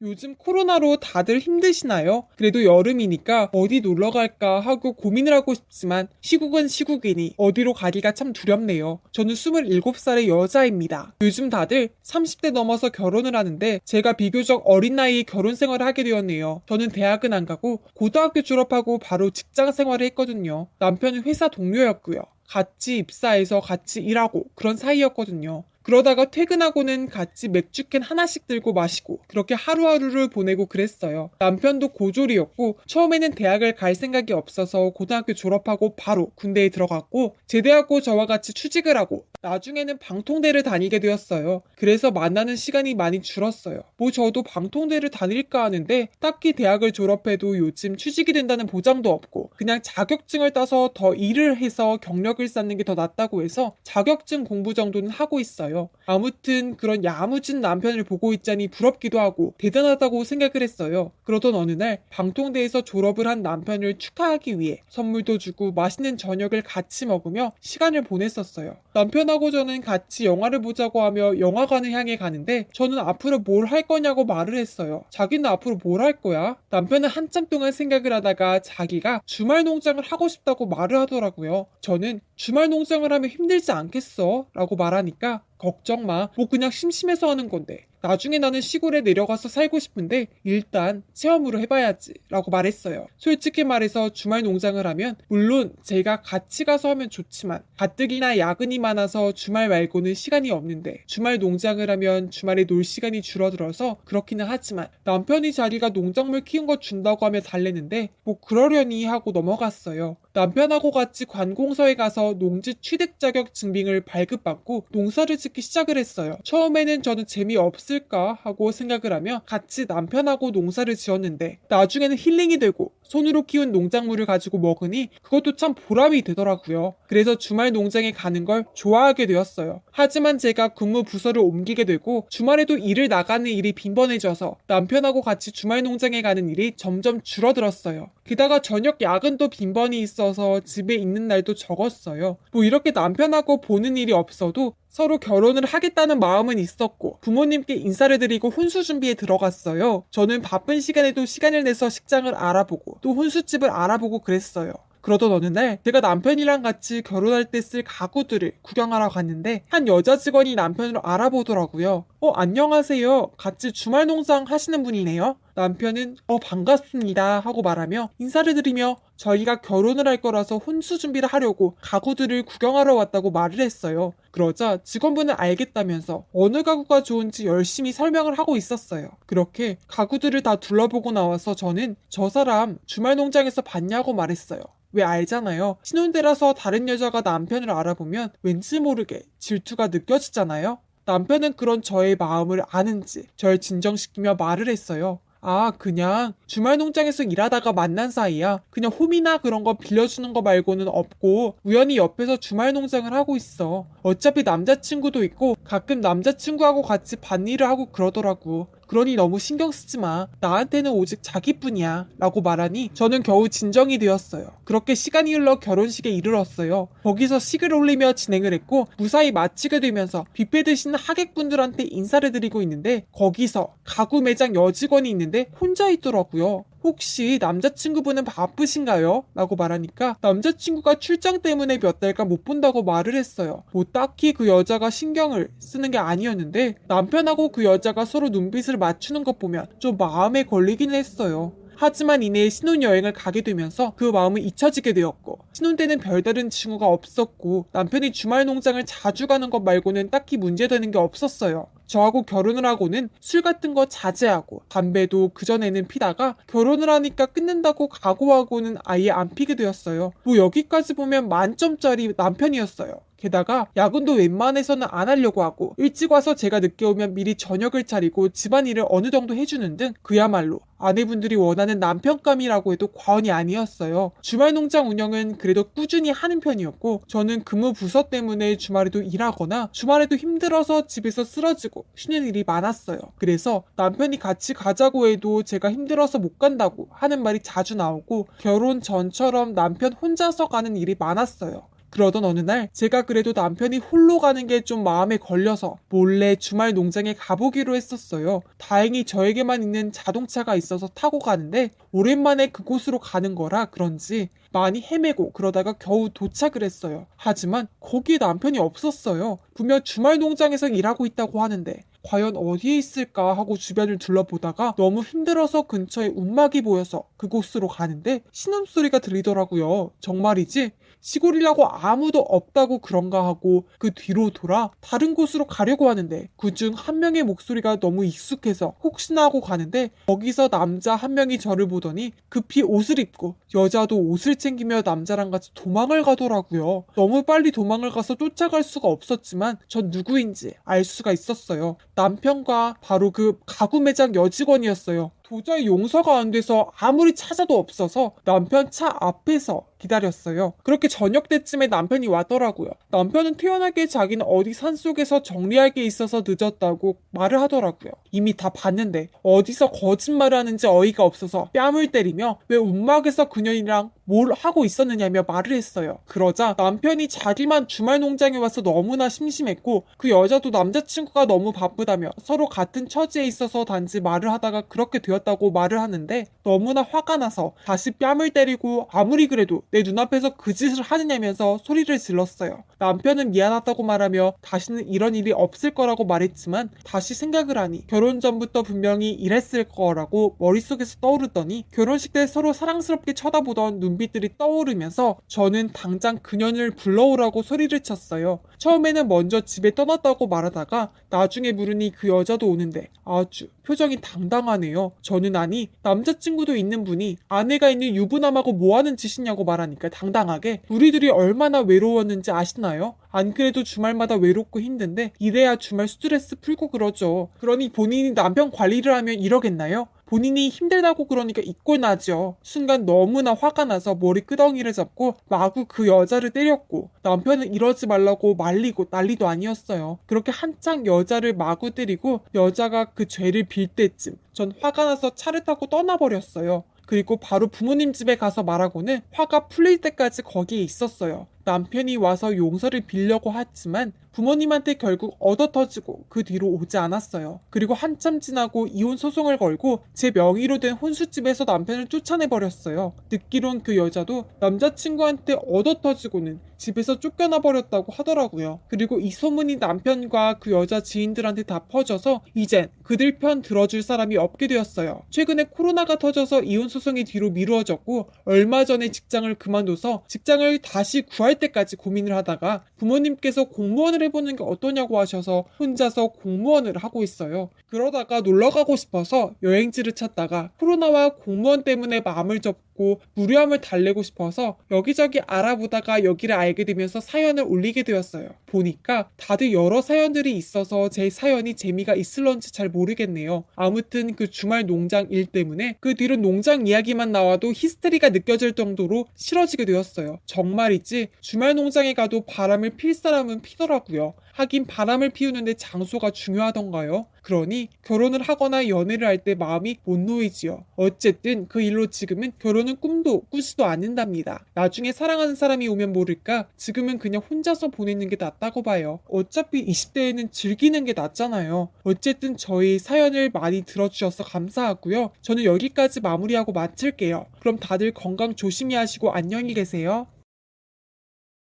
요즘 코로나로 다들 힘드시나요? 그래도 여름이니까 어디 놀러 갈까 하고 고민을 하고 싶지만 시국은 시국이니 어디로 가기가 참 두렵네요. 저는 27살의 여자입니다. 요즘 다들 30대 넘어서 결혼을 하는데 제가 비교적 어린 나이에 결혼 생활을 하게 되었네요. 저는 대학은 안 가고 고등학교 졸업하고 바로 직장 생활을 했거든요. 남편은 회사 동료였고요. 같이 입사해서 같이 일하고 그런 사이였거든요. 그러다가 퇴근하고는 같이 맥주캔 하나씩 들고 마시고 그렇게 하루하루를 보내고 그랬어요. 남편도 고졸이었고 처음에는 대학을 갈 생각이 없어서 고등학교 졸업하고 바로 군대에 들어갔고 제대하고 저와 같이 취직을 하고 나중에는 방통대를 다니게 되었어요. 그래서 만나는 시간이 많이 줄었어요. 뭐 저도 방통대를 다닐까 하는데 딱히 대학을 졸업해도 요즘 취직이 된다는 보장도 없고 그냥 자격증을 따서 더 일을 해서 경력을 쌓는 게 더 낫다고 해서 자격증 공부 정도는 하고 있어요. 아무튼 그런 야무진 남편을 보고 있자니 부럽기도 하고 대단하다고 생각을 했어요. 그러던 어느 날 방통대에서 졸업을 한 남편을 축하하기 위해 선물도 주고 맛있는 저녁을 같이 먹으며 시간을 보냈었어요. 남편 하고 저는 같이 영화를 보자고 하며 영화관을 향해 가는데 저는 앞으로 뭘 할 거냐고 말을 했어요. 자기는 앞으로 뭘 할 거야? 남편은 한참 동안 생각을 하다가 자기가 주말 농장을 하고 싶다고 말을 하더라고요. 저는 주말 농장을 하면 힘들지 않겠어? 라고 말하니까 걱정 마. 뭐 그냥 심심해서 하는 건데. 나중에 나는 시골에 내려가서 살고 싶은데 일단 체험으로 해봐야지 라고 말했어요. 솔직히 말해서 주말 농장을 하면 물론 제가 같이 가서 하면 좋지만 가뜩이나 야근이 많아서 주말 말고는 시간이 없는데 주말 농장을 하면 주말에 놀 시간이 줄어들어서 그렇기는 하지만 남편이 자기가 농작물 키운 거 준다고 하며 달래는데 뭐 그러려니 하고 넘어갔어요. 남편하고 같이 관공서에 가서 농지 취득 자격 증빙을 발급받고 농사를 짓기 시작을 했어요. 처음에는 저는 재미없을까 하고 생각을 하며 같이 남편하고 농사를 지었는데 나중에는 힐링이 되고 손으로 키운 농작물을 가지고 먹으니 그것도 참 보람이 되더라고요. 그래서 주말 농장에 가는 걸 좋아하게 되었어요. 하지만 제가 근무 부서를 옮기게 되고 주말에도 일을 나가는 일이 빈번해져서 남편하고 같이 주말 농장에 가는 일이 점점 줄어들었어요. 게다가 저녁 야근도 빈번히 있어서 집에 있는 날도 적었어요. 뭐 이렇게 남편하고 보는 일이 없어도 서로 결혼을 하겠다는 마음은 있었고 부모님께 인사를 드리고 혼수 준비에 들어갔어요. 저는 바쁜 시간에도 시간을 내서 식장을 알아보고 또 혼수집을 알아보고 그랬어요. 그러던 어느 날 제가 남편이랑 같이 결혼할 때 쓸 가구들을 구경하러 갔는데 한 여자 직원이 남편을 알아보더라고요. 어, 안녕하세요. 같이 주말 농장 하시는 분이네요. 남편은 어, 반갑습니다. 하고 말하며 인사를 드리며 저희가 결혼을 할 거라서 혼수 준비를 하려고 가구들을 구경하러 왔다고 말을 했어요. 그러자 직원분은 알겠다면서 어느 가구가 좋은지 열심히 설명을 하고 있었어요. 그렇게 가구들을 다 둘러보고 나와서 저는 저 사람 주말 농장에서 봤냐고 말했어요. 왜 알잖아요. 신혼대라서 다른 여자가 남편을 알아보면 왠지 모르게 질투가 느껴지잖아요. 남편은 그런 저의 마음을 아는지 절 진정시키며 말을 했어요. 아, 그냥 주말 농장에서 일하다가 만난 사이야. 그냥 홈이나 그런 거 빌려주는 거 말고는 없고 우연히 옆에서 주말 농장을 하고 있어. 어차피 남자친구도 있고 가끔 남자친구하고 같이 밭일을 하고 그러더라고. 그러니 너무 신경 쓰지 마. 나한테는 오직 자기뿐이야. 라고 말하니 저는 겨우 진정이 되었어요. 그렇게 시간이 흘러 결혼식에 이르렀어요. 거기서 식을 올리며 진행을 했고 무사히 마치게 되면서 뷔페 드시는 하객분들한테 인사를 드리고 있는데 거기서 가구 매장 여직원이 있는데 혼자 있더라고요. 혹시 남자친구분은 바쁘신가요? 라고 말하니까 남자친구가 출장 때문에 몇 달간 못 본다고 말을 했어요. 뭐 딱히 그 여자가 신경을 쓰는 게 아니었는데 남편하고 그 여자가 서로 눈빛을 맞추는 것 보면 좀 마음에 걸리긴 했어요. 하지만 이내 신혼여행을 가게 되면서 그 마음은 잊혀지게 되었고 신혼 때는 별다른 징후가 없었고 남편이 주말 농장을 자주 가는 것 말고는 딱히 문제되는 게 없었어요. 저하고 결혼을 하고는 술 같은 거 자제하고 담배도 그전에는 피다가 결혼을 하니까 끊는다고 각오하고는 아예 안 피게 되었어요. 뭐 여기까지 보면 만점짜리 남편이었어요. 게다가 야근도 웬만해서는 안 하려고 하고 일찍 와서 제가 늦게 오면 미리 저녁을 차리고 집안일을 어느 정도 해주는 등 그야말로 아내분들이 원하는 남편감이라고 해도 과언이 아니었어요. 주말 농장 운영은 그래도 꾸준히 하는 편이었고 저는 근무 부서 때문에 주말에도 일하거나 주말에도 힘들어서 집에서 쓰러지고 쉬는 일이 많았어요. 그래서 남편이 같이 가자고 해도 제가 힘들어서 못 간다고 하는 말이 자주 나오고 결혼 전처럼 남편 혼자서 가는 일이 많았어요. 그러던 어느 날 제가 그래도 남편이 홀로 가는 게 좀 마음에 걸려서 몰래 주말 농장에 가보기로 했었어요. 다행히 저에게만 있는 자동차가 있어서 타고 가는데 오랜만에 그곳으로 가는 거라 그런지 많이 헤매고 그러다가 겨우 도착을 했어요. 하지만 거기에 남편이 없었어요. 분명 주말 농장에서 일하고 있다고 하는데 과연 어디에 있을까 하고 주변을 둘러보다가 너무 힘들어서 근처에 움막이 보여서 그곳으로 가는데 신음소리가 들리더라고요. 정말이지? 시골이라고 아무도 없다고 그런가 하고 그 뒤로 돌아 다른 곳으로 가려고 하는데 그중 한 명의 목소리가 너무 익숙해서 혹시나 하고 가는데 거기서 남자 한 명이 저를 보더니 급히 옷을 입고 여자도 옷을 챙기며 남자랑 같이 도망을 가더라고요. 너무 빨리 도망을 가서 쫓아갈 수가 없었지만 전 누구인지 알 수가 있었어요. 남편과 바로 그 가구 매장 여직원이었어요. 도저히 용서가 안 돼서 아무리 찾아도 없어서 남편 차 앞에서 기다렸어요. 그렇게 저녁 때쯤에 남편이 왔더라고요. 남편은 태연하게 자기는 어디 산속에서 정리할 게 있어서 늦었다고 말을 하더라고요. 이미 다 봤는데 어디서 거짓말을 하는지 어이가 없어서 뺨을 때리며 왜 움막에서 그녀이랑 뭘 하고 있었느냐며 말을 했어요. 그러자 남편이 자기만 주말 농장에 와서 너무나 심심했고 그 여자도 남자친구가 너무 바쁘다며 서로 같은 처지에 있어서 단지 말을 하다가 그렇게 되었 다고 말을 하는데 너무나 화가 나서 다시 뺨을 때리고 아무리 그래도 내 눈앞에서 그 짓을 하느냐면서 소리를 질렀어요. 남편은 미안하다고 말하며 다시는 이런 일이 없을 거라고 말했지만 다시 생각을 하니 결혼 전부터 분명히 이랬을 거라고 머릿속에서 떠오르더니 결혼식 때 서로 사랑스럽게 쳐다보던 눈빛들이 떠오르면서 저는 당장 그녀를 불러오라고 소리를 쳤어요. 처음에는 먼저 집에 떠났다고 말하다가 나중에 부르니 그 여자도 오는데 아주 표정이 당당하네요. 저는 아니 남자친구도 있는 분이 아내가 있는 유부남하고 뭐하는 짓이냐고 말하니까 당당하게 우리 들이 얼마나 외로웠는지 아시나요? 안 그래도 주말마다 외롭고 힘든데 이래야 주말 스트레스 풀고 그러죠. 그러니 본인이 남편 관리를 하면 이러겠나요? 본인이 힘들다고 그러니까 잊고 나죠. 순간 너무나 화가 나서 머리 끄덩이를 잡고 마구 그 여자를 때렸고 남편은 이러지 말라고 말리고 난리도 아니었어요. 그렇게 한창 여자를 마구 때리고 여자가 그 죄를 빌 때쯤 전 화가 나서 차를 타고 떠나버렸어요. 그리고 바로 부모님 집에 가서 말하고는 화가 풀릴 때까지 거기에 있었어요. 남편이 와서 용서를 빌려고 했지만 부모님한테 결국 얻어 터지고 그 뒤로 오지 않았어요. 그리고 한참 지나고 이혼 소송을 걸고 제 명의로 된 혼수집에서 남편을 쫓아내버렸어요. 듣기론 그 여자도 남자친구한테 얻어 터지고는 집에서 쫓겨나 버렸다고 하더라고요. 그리고 이 소문이 남편과 그 여자 지인들한테 다 퍼져서 이젠 그들 편 들어줄 사람이 없게 되었어요. 최근에 코로나가 터져서 이혼 소송이 뒤로 미루어졌고 얼마 전에 직장을 그만둬서 직장을 다시 구할 때까지 고민을 하다가 부모님께서 공무원을 해보는 게 어떠냐고 하셔서 혼자서 공무원을 하고 있어요. 그러다가 놀러 가고 싶어서 여행지를 찾다가 코로나와 공무원 때문에 마음을 접고 무료함을 달래고 싶어서 여기저기 알아보다가 여기를 알게 되면서 사연을 올리게 되었어요. 보니까 다들 여러 사연들이 있어서 제 사연이 재미가 있을런지 잘 모르겠네요. 아무튼 그 주말 농장 일 때문에 그 뒤로 농장 이야기만 나와도 히스테리가 느껴질 정도로 싫어지게 되었어요. 정말이지 주말 농장에 가도 바람을 필 사람은 피더라고요. 하긴 바람을 피우는데 장소가 중요하던가요? 그러니 결혼을 하거나 연애를 할 때 마음이 못 놓이지요. 어쨌든 그 일로 지금은 결혼은 꿈도 꾸지도 않는답니다. 나중에 사랑하는 사람이 오면 모를까 지금은 그냥 혼자서 보내는 게 낫다고 봐요. 어차피 20대에는 즐기는 게 낫잖아요. 어쨌든 저희 사연을 많이 들어주셔서 감사하고요. 저는 여기까지 마무리하고 마칠게요. 그럼 다들 건강 조심히 하시고 안녕히 계세요.